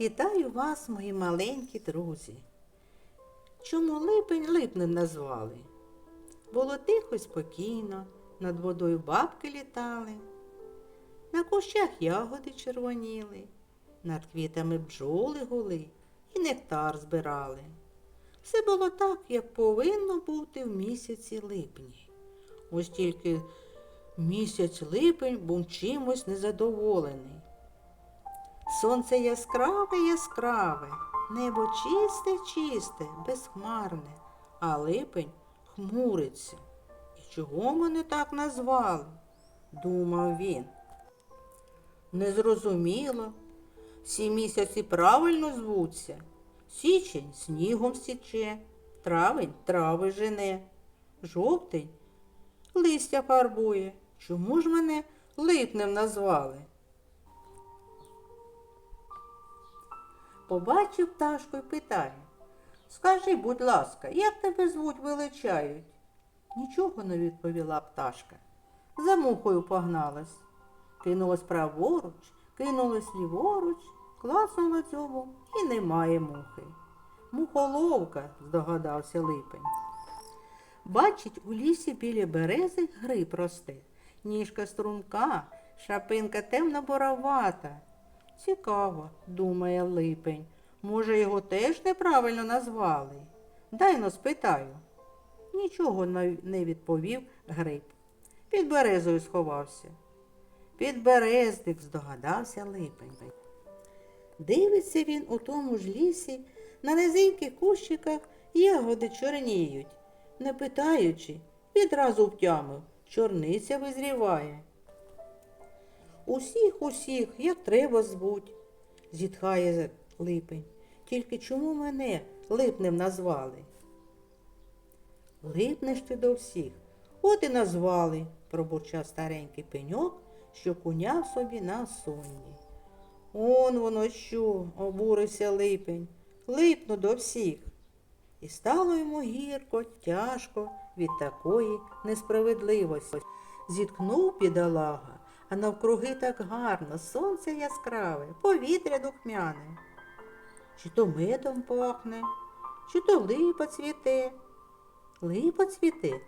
Вітаю вас, мої маленькі друзі. Чому липень липнем назвали? Було тихо й спокійно, над водою бабки літали, на кущах ягоди червоніли, над квітами бджоли гули і нектар збирали. Все було так, як повинно бути в місяці липні. Ось тільки місяць липень був чимось незадоволений. Сонце яскраве, яскраве, небо чисте, чисте, безхмарне, а липень хмуриться. І чого мене так назвали? думав він. Незрозуміло. Всі місяці правильно звуться. Січень снігом січе, травень трави жене, жовтень листя фарбує. Чому ж мене липнем назвали? Побачив пташку й питає. Скажи, будь ласка, як тебе звуть величають? Нічого не відповіла пташка. За мухою погналась. Кинулась праворуч, кинулась ліворуч, клацнула дзьобом і немає мухи. Мухоловка, здогадався липень. Бачить, у лісі біля берези гриб росте. Ніжка струнка, шапинка темно-боровата. Цікаво, думає липень. Може, його теж неправильно назвали? Дай но спитаю. Нічого не відповів гриб. Під березою сховався. Підберезник, здогадався липень. Дивиться він у тому ж лісі, на низеньких кущиках ягоди чорніють. Не питаючи, відразу втямив, чорниця визріває. Усіх, усіх, як треба звуть, зітхає липень. Тільки чому мене липнем назвали? Липнеш ти до всіх. От і назвали, пробурчав старенький пеньок, що куняв собі на сонні. Он воно що, обурився липень, липну до всіх. І стало йому гірко, тяжко від такої несправедливості. Зіткнув бідолага, а навкруги так гарно, сонце яскраве, повітря духмяне. Чи то медом пахне, чи то липа цвіте. Липа цвіте?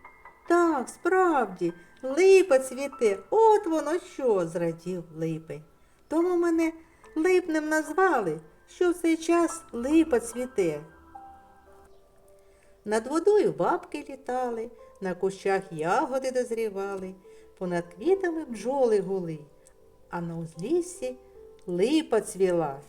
Так, справді, липа цвіте. От воно що, зрадів липень. Тому мене липнем назвали, що в цей час липа цвіте. Над водою бабки літали, на кущах ягоди дозрівали, понад квітами бджоли гули, а на узліссі липа цвіла.